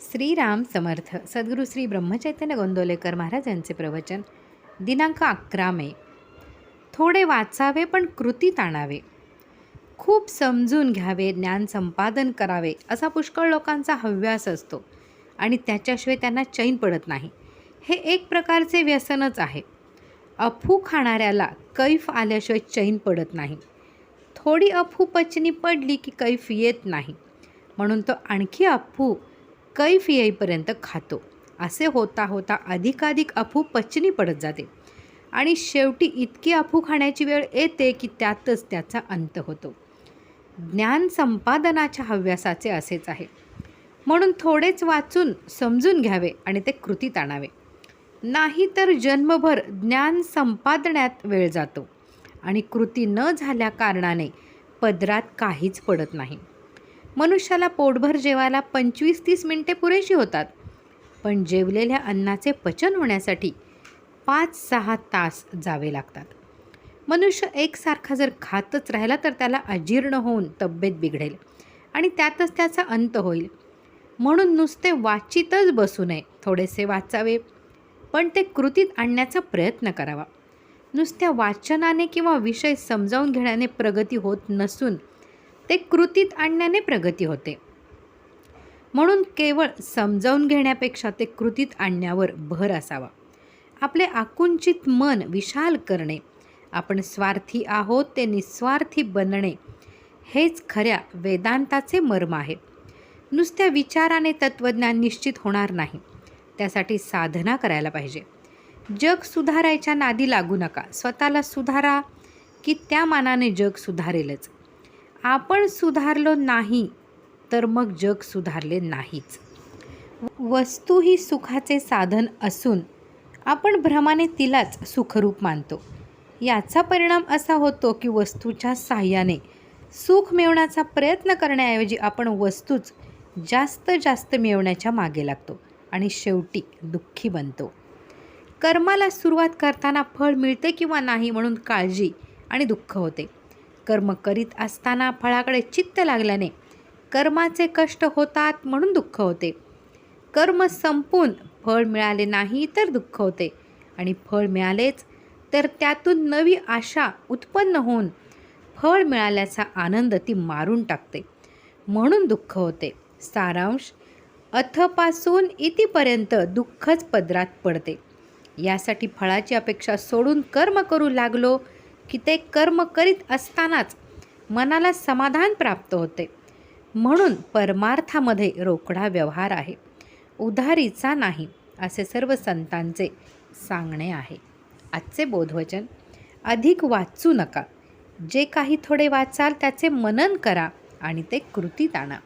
श्रीराम समर्थ सद्गुरू श्री ब्रह्मचैतन्य गोंदवलेकर महाराज यांचे प्रवचन दिनांक अकरा मे. थोडे वाचावे पण कृतीत आणावे. खूप समजून घ्यावे ज्ञान संपादन करावे असा पुष्कळ लोकांचा हव्यास असतो आणि त्याच्याशिवाय त्यांना चैन पडत नाही. हे एक प्रकारचे व्यसनच आहे. अफू खाणाऱ्याला कैफ आल्याशिवाय चैन पडत नाही. थोडी अफू पचनी पडली की कैफ येत नाही. म्हणून तो आणखी अफू कैफ येईपर्यंत खातो. असे होता होता अधिकाधिक अफू पचनी पडत जाते. आणि शेवटी इतकी अफू खाण्याची वेळ येते की त्यातच त्याचा अंत होतो. ज्ञान संपादनाच्या हव्यासाचे असेच आहे. म्हणून थोडेच वाचून समजून घ्यावे आणि ते कृतीत आणावे. नाही तर जन्मभर ज्ञान संपादण्यात वेळ जातो. आणि कृती न झाल्या कारणाने पदरात काहीच पडत नाही. मनुष्याला पोटभर जेवायला पंचवीस तीस मिनटे पुरेशी होतात. पण जेवलेल्या अन्नाचे पचन होण्यासाठी पाच सहा तास जावे लागतात. मनुष्य एकसारखा जर खातच राहिला तर त्याला अजीर्ण होऊन तब्येत बिघडेल आणि त्यातच त्याचा अंत होईल. म्हणून नुसते वाचितच बसू नये थोडेसे वाचावे. पण ते कृतीत आणण्याचा प्रयत्न करावा. नुसत्या वाचनाने किंवा विषय समजावून घेण्याने प्रगती होत नसून ते कृतीत आणण्याने प्रगती होते. म्हणून केवळ समजावून घेण्यापेक्षा ते कृतीत आणण्यावर भर असावा. आपले आकुंचित मन विशाल करणे आपण स्वार्थी आहोत ते निस्वार्थी बनणे हेच खऱ्या वेदांताचे मर्म आहे. नुसत्या विचाराने तत्त्वज्ञान निश्चित होणार नाही. त्यासाठी साधना करायला पाहिजे. जग सुधारायच्या नादी लागू नका. स्वतःला सुधारा की त्या मानाने जग सुधारेलच. आपण सुधारलो नाही तर मग जग सुधारले नाहीच. वस्तू ही सुखाचे साधन असून आपण भ्रमाने तिलाच सुखरूप मानतो. याचा परिणाम असा होतो की वस्तूच्या साह्याने सुख मिळवण्याचा प्रयत्न करण्याऐवजी आपण वस्तूच जास्त जास्त मिळवण्याच्या मागे लागतो आणि शेवटी दुःखी बनतो. कर्माला सुरुवात करताना फळ मिळते किंवा नाही म्हणून काळजी आणि दुःख होते. कर्म करीत असताना फळाकडे चित्त लागल्याने कर्माचे कष्ट होतात म्हणून दुःख होते. कर्म संपून फळ मिळाले नाही तर दुःख होते. आणि फळ मिळालेच तर त्यातून नवी आशा उत्पन्न होऊन फळ मिळाल्याचा आनंद ती मारून टाकते. म्हणून दुःख होते. सारांश अथपासून इतिपर्यंत दुःखच पदरात पडते. यासाठी फळाची अपेक्षा सोडून कर्म करू लागलो की ते कर्म करीत असतानाच मनाला समाधान प्राप्त होते. म्हणून परमार्थामध्ये रोकडा व्यवहार आहे. उधारीचा नाही असे सर्व संतांचे सांगणे आहे. आजचे बोधवचन अधिक वाचू नका. जे काही थोडे वाचाल त्याचे मनन करा आणि ते कृतीत आणा.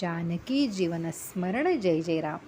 जानकी जीवनस्मरण जय जय राम.